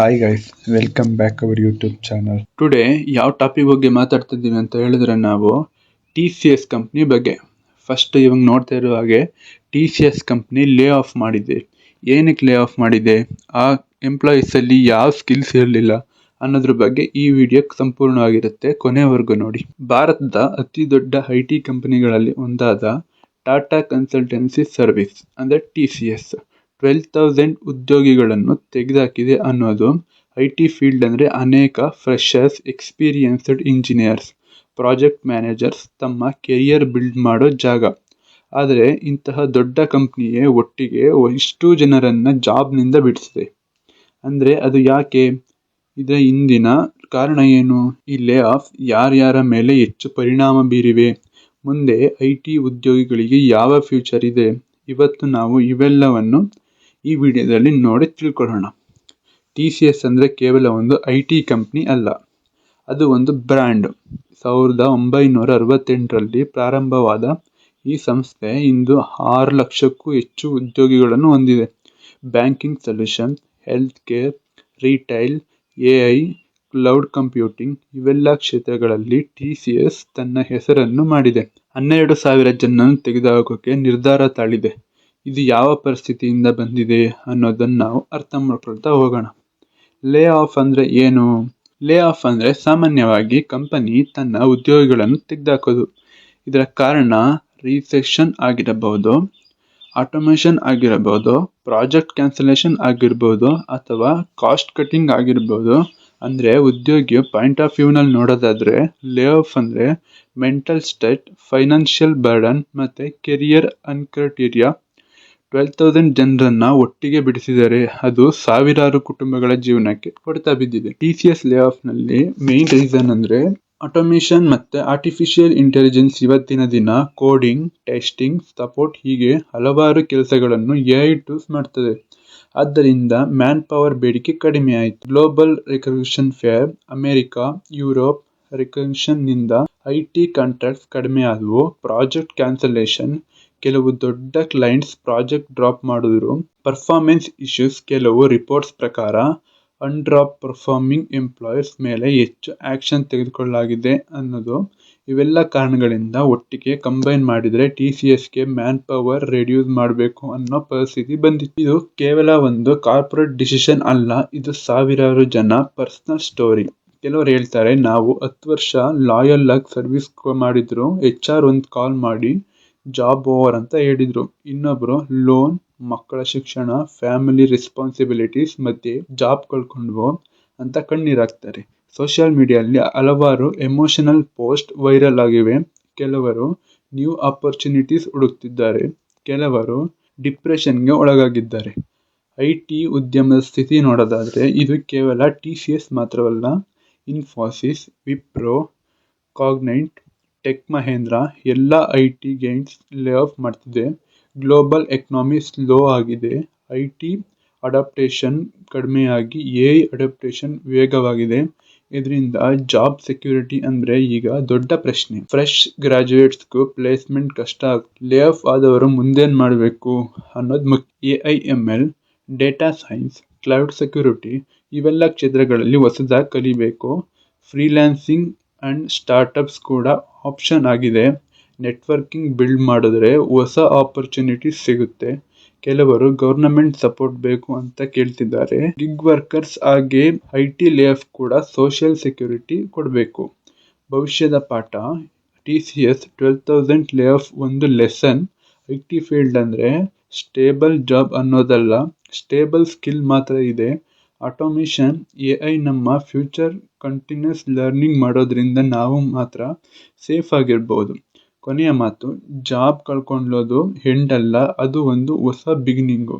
Hi guys welcome back our YouTube channel today ಯಾವ topic ಬಗ್ಗೆ ಮಾತಾಡ್ತಿದ್ದೀವಿ ಅಂತ ಹೇಳಿದ್ರೆ ನಾವು ಟಿ ಸಿ ಎಸ್ ಕಂಪ್ನಿ ಬಗ್ಗೆ. ಫಸ್ಟ್ ಇವಾಗ ನೋಡ್ತಾ ಇರೋ ಹಾಗೆ T C S company lay off ಮಾಡಿದೆ. ಏನಕ್ಕೆ ಲೇ ಆಫ್ ಮಾಡಿದೆ? ಆ ಎಂಪ್ಲಾಯೀಸಲ್ಲಿ ಯಾವ ಸ್ಕಿಲ್ಸ್ ಇರಲಿಲ್ಲ ಅನ್ನೋದ್ರ ಬಗ್ಗೆ ಈ ವಿಡಿಯೋ ಸಂಪೂರ್ಣವಾಗಿರುತ್ತೆ ಕೊನೆವರೆಗೂ ನೋಡಿ. ಭಾರತದ ಅತಿ ದೊಡ್ಡ ಐ ಟಿ ಕಂಪನಿಗಳಲ್ಲಿ ಒಂದಾದ ಟಾಟಾ ಕನ್ಸಲ್ಟೆನ್ಸಿ ಸರ್ವಿಸ್ ಅಂದರೆ T C S twelve thousand ಉದ್ಯೋಗಿಗಳನ್ನು ತೆಗೆದುಹಾಕಿದೆ ಅನ್ನೋದು ಐ ಟಿ ಫೀಲ್ಡ್ ಅಂದರೆ ಅನೇಕ freshers experienced engineers project managers ತಮ್ಮ ಕೆರಿಯರ್ ಬಿಲ್ಡ್ ಮಾಡೋ ಜಾಗ. ಆದರೆ ಇಂತಹ ದೊಡ್ಡ ಕಂಪ್ನಿಯೇ ಒಟ್ಟಿಗೆ ಇಷ್ಟು ಜನರನ್ನು ಜಾಬ್ನಿಂದ ಬಿಡಿಸಿದೆ. ಅಂದರೆ ಅದು ಯಾಕೆ? ಇದರ ಹಿಂದಿನ ಕಾರಣ ಏನು? ಈ ಲೇ ಆಫ್ ಯಾರ್ಯಾರ ಮೇಲೆ ಹೆಚ್ಚು ಪರಿಣಾಮ ಬೀರಿವೆ? ಮುಂದೆ ಐ ಟಿ ಉದ್ಯೋಗಿಗಳಿಗೆ ಯಾವ ಫ್ಯೂಚರ್ ಇದೆ? ಇವತ್ತು ನಾವು ಇವೆಲ್ಲವನ್ನು ಈ ವಿಡಿಯೋದಲ್ಲಿ ನೋಡಿ ತಿಳ್ಕೊಳ್ಳೋಣ. ಟಿ ಸಿ ಎಸ್ ಅಂದರೆ ಕೇವಲ ಒಂದು ಐ ಟಿ ಕಂಪ್ನಿ ಅಲ್ಲ, ಅದು ಒಂದು ಬ್ರ್ಯಾಂಡ್. ಸಾವಿರದ ಒಂಬೈನೂರ ಅರವತ್ತೆಂಟರಲ್ಲಿ ಪ್ರಾರಂಭವಾದ ಈ ಸಂಸ್ಥೆ ಇಂದು ಆರು ಲಕ್ಷಕ್ಕೂ ಹೆಚ್ಚು ಉದ್ಯೋಗಿಗಳನ್ನು ಹೊಂದಿದೆ. Banking solution health care retail, A I, cloud computing ಇವೆಲ್ಲ ಕ್ಷೇತ್ರಗಳಲ್ಲಿ ಟಿ ಸಿ ಎಸ್ ತನ್ನ ಹೆಸರನ್ನು ಮಾಡಿದೆ. ಹನ್ನೆರಡು ಸಾವಿರ ಜನರನ್ನು ತೆಗೆದುಹಾಕೋಕೆ ನಿರ್ಧಾರ ತಾಳಿದೆ. ಇದು ಯಾವ ಪರಿಸ್ಥಿತಿಯಿಂದ ಬಂದಿದೆ ಅನ್ನೋದನ್ನು ನಾವು ಅರ್ಥ ಮಾಡ್ಕೊಳ್ತಾ ಹೋಗೋಣ. ಲೇ ಆಫ್ ಅಂದರೆ ಏನು? ಲೇ ಆಫ್ ಅಂದರೆ ಸಾಮಾನ್ಯವಾಗಿ ಕಂಪನಿ ತನ್ನ ಉದ್ಯೋಗಿಗಳನ್ನು ತೆಗೆದಾಕೋದು. ಇದರ ಕಾರಣ ರೀಸೆಕ್ಷನ್ ಆಗಿರಬಹುದು ಆಟೋಮೇಷನ್ ಆಗಿರಬಹುದು ಪ್ರಾಜೆಕ್ಟ್ ಕ್ಯಾನ್ಸಲೇಷನ್ ಆಗಿರ್ಬೋದು ಅಥವಾ ಕಾಸ್ಟ್ ಕಟ್ಟಿಂಗ್ ಆಗಿರ್ಬೋದು ಅಂದರೆ ಉದ್ಯೋಗಿಯ ಪಾಯಿಂಟ್ ಆಫ್ ವ್ಯೂನಲ್ಲಿ ನೋಡೋದಾದರೆ ಲೇ ಆಫ್ ಅಂದರೆ ಮೆಂಟಲ್ ಸ್ಟೇಟ್ ಫೈನಾನ್ಷಿಯಲ್ ಬರ್ಡನ್ ಮತ್ತು ಕೆರಿಯರ್ ಅನ್ಕ್ರೈಟೀರಿಯಾ ಟ್ವೆಲ್ ತೌಸಂಡ್ ಜನರನ್ನು ಒಟ್ಟಿಗೆ ಬಿಡಿಸಿದರೆ ಅದು ಸಾವಿರಾರು ಕುಟುಂಬಗಳ ಜೀವನಕ್ಕೆ ಹೊಡೆತ ಬಿದ್ದಿದೆ. ಟಿ ಸಿ ಎಸ್ ಲೇ ಆಫ್ನಲ್ಲಿ ಮೇನ್ ರೀಸನ್ ಅಂದರೆ ಆಟೋಮೇಷನ್ ಮತ್ತು ಆರ್ಟಿಫಿಷಿಯಲ್ ಇಂಟೆಲಿಜೆನ್ಸ್ ಇವತ್ತಿನ ದಿನ ಕೋಡಿಂಗ್ ಟೆಸ್ಟಿಂಗ್ ಸಪೋರ್ಟ್ ಹೀಗೆ ಹಲವಾರು ಕೆಲಸಗಳನ್ನು ಎ ಐ ಟೂಲ್ಸ್ ಮಾಡ್ತದೆ. ಆದ್ದರಿಂದ ಮ್ಯಾನ್ ಪವರ್ ಬೇಡಿಕೆ ಕಡಿಮೆ ಆಯಿತು. Global recognition fair America Europe ರೆಕಗ್ನಿಷನ್ನಿಂದ I T contracts ಕಡಿಮೆ ಆದವು. ಪ್ರಾಜೆಕ್ಟ್ ಕ್ಯಾನ್ಸಲೇಷನ್ ಕೆಲವು ದೊಡ್ಡ ಕ್ಲೈಂಟ್ಸ್ ಪ್ರಾಜೆಕ್ಟ್ ಡ್ರಾಪ್ ಮಾಡಿದ್ರು. ಪರ್ಫಾರ್ಮೆನ್ಸ್ ಇಶ್ಯೂಸ್ ಕೆಲವು ರಿಪೋರ್ಟ್ಸ್ ಪ್ರಕಾರ ಅನ್ಡ್ರಾಪ್ ಪರ್ಫಾರ್ಮಿಂಗ್ ಎಂಪ್ಲಾಯೀಸ್ ಮೇಲೆ ಹೆಚ್ಚು ಆ್ಯಕ್ಷನ್ ತೆಗೆದುಕೊಳ್ಳಲಾಗಿದೆ ಅನ್ನೋದು. ಇವೆಲ್ಲ ಕಾರಣಗಳಿಂದ ಒಟ್ಟಿಗೆ ಕಂಬೈನ್ ಮಾಡಿದರೆ ಟಿ ಸಿ ಎಸ್ಗೆ ಮ್ಯಾನ್ ಪವರ್ ರೆಡ್ಯೂಸ್ ಮಾಡಬೇಕು ಅನ್ನೋ ಪರಿಸ್ಥಿತಿ ಬಂದಿತ್ತು. ಇದು ಕೇವಲ ಒಂದು ಕಾರ್ಪೊರೇಟ್ ಡಿಸಿಷನ್ ಅಲ್ಲ, ಇದು ಸಾವಿರಾರು ಜನ ಪರ್ಸ್ನಲ್ ಸ್ಟೋರಿ ಕೆಲವರು ಹೇಳ್ತಾರೆ, ನಾವು ಹತ್ತು ವರ್ಷ ಲಾಯಲ್ ಆಗಿ ಸರ್ವಿಸ್ ಮಾಡಿದ್ರು ಎಚ್ ಆರ್ ಒಂದು ಕಾಲ್ ಮಾಡಿ ಜಾಬ್ ಓವರ್ ಅಂತ ಹೇಳಿದ್ರು. ಇನ್ನೊಬ್ರು, ಲೋನ್, ಮಕ್ಕಳ ಶಿಕ್ಷಣ, ಫ್ಯಾಮಿಲಿ ರೆಸ್ಪಾನ್ಸಿಬಿಲಿಟೀಸ್ ಮಧ್ಯೆ ಜಾಬ್ ಕಳ್ಕೊಂಡ್ವು ಅಂತ ಕಣ್ಣೀರಾಗ್ತಾರೆ. ಸೋಷಿಯಲ್ ಮೀಡಿಯಲ್ಲಿ ಹಲವಾರು ಎಮೋಷನಲ್ ಪೋಸ್ಟ್ ವೈರಲ್ ಆಗಿವೆ. ಕೆಲವರು ನ್ಯೂ ಆಪರ್ಚುನಿಟೀಸ್ ಹುಡುಕ್ತಿದ್ದಾರೆ. ಕೆಲವರು ಡಿಪ್ರೆಷನ್ಗೆ ಒಳಗಾಗಿದ್ದಾರೆ. ಐ ಟಿ ಉದ್ಯಮದ ಸ್ಥಿತಿ ನೋಡೋದಾದರೆ, ಇದು ಕೇವಲ ಟಿ ಸಿ ಎಸ್ ಮಾತ್ರವಲ್ಲ, ಇನ್ಫೋಸಿಸ್, ವಿಪ್ರೋ, ಕಾಗ್ನೈಟ್ ಟೆಕ್ ಮಹೇಂದ್ರ ಎಲ್ಲ I T giants lay off ಮಾಡ್ತಿದೆ. ಗ್ಲೋಬಲ್ ಎಕನಾಮಿ ಸ್ಲೋ ಆಗಿದೆ. ಐ ಟಿ ಅಡಾಪ್ಟೇಷನ್ ಕಡಿಮೆಯಾಗಿ ಎ ಐ ಅಡಾಪ್ಟೇಷನ್ ವೇಗವಾಗಿದೆ. ಇದರಿಂದ ಜಾಬ್ ಸೆಕ್ಯೂರಿಟಿ ಅಂದರೆ ಈಗ ದೊಡ್ಡ ಪ್ರಶ್ನೆ. ಫ್ರೆಶ್ ಗ್ರಾಜ್ಯುಯೇಟ್ಸ್ಗೂ ಪ್ಲೇಸ್ಮೆಂಟ್ ಕಷ್ಟ ಆಗುತ್ತೆ ಲೇ ಆಫ್ ಆದವರು ಮುಂದೇನು ಮಾಡಬೇಕು ಅನ್ನೋದು ಮುಖ್ಯ. A I M L data science cloud security ಇವೆಲ್ಲ ಕ್ಷೇತ್ರಗಳಲ್ಲಿ ಹೊಸದಾಗಿ ಕಲಿಬೇಕು. ಫ್ರೀಲ್ಯಾನ್ಸಿಂಗ್ ಆ್ಯಂಡ್ ಸ್ಟಾರ್ಟಪ್ಸ್ ಕೂಡ ಆಪ್ಷನ್ ಆಗಿದೆ. ನೆಟ್ವರ್ಕಿಂಗ್ ಬಿಲ್ಡ್ ಮಾಡಿದ್ರೆ ಹೊಸ ಆಪರ್ಚುನಿಟಿ ಸಿಗುತ್ತೆ. ಕೆಲವರು ಗೌರ್ನಮೆಂಟ್ ಸಪೋರ್ಟ್ ಬೇಕು ಅಂತ ಕೇಳ್ತಿದ್ದಾರೆ. ಗಿಗ್ ವರ್ಕರ್ಸ್ ಹಾಗೆ ಐ ಟಿ ಲೇಫ್ ಕೂಡ ಸೋಷಿಯಲ್ ಸೆಕ್ಯೂರಿಟಿ ಕೊಡಬೇಕು. ಭವಿಷ್ಯದ ಪಾಠ T C S twelve thousand lay off ಒಂದು ಲೆಸನ್ ಐ ಟಿ ಫೀಲ್ಡ್ ಅಂದರೆ ಸ್ಟೇಬಲ್ ಜಾಬ್ ಅನ್ನೋದಲ್ಲ ಸ್ಟೇಬಲ್ ಸ್ಕಿಲ್ ಮಾತ್ರ ಇದೆ. ಆಟೋಮೇಷನ್ ಎ ಐ ನಮ್ಮ ಫ್ಯೂಚರ್ ಕಂಟಿನ್ಯೂಸ್ ಲರ್ನಿಂಗ್ ಮಾಡೋದ್ರಿಂದ ನಾವು ಮಾತ್ರ ಸೇಫ್ ಆಗಿರ್ಬೋದು. ಕೊನೆಯ ಮಾತು ಜಾಬ್ ಕಳ್ಕೊಳ್ಳೋದು ಹೆಂಡಲ್ಲ ಅದು ಒಂದು ಹೊಸ ಬಿಗಿನಿಂಗು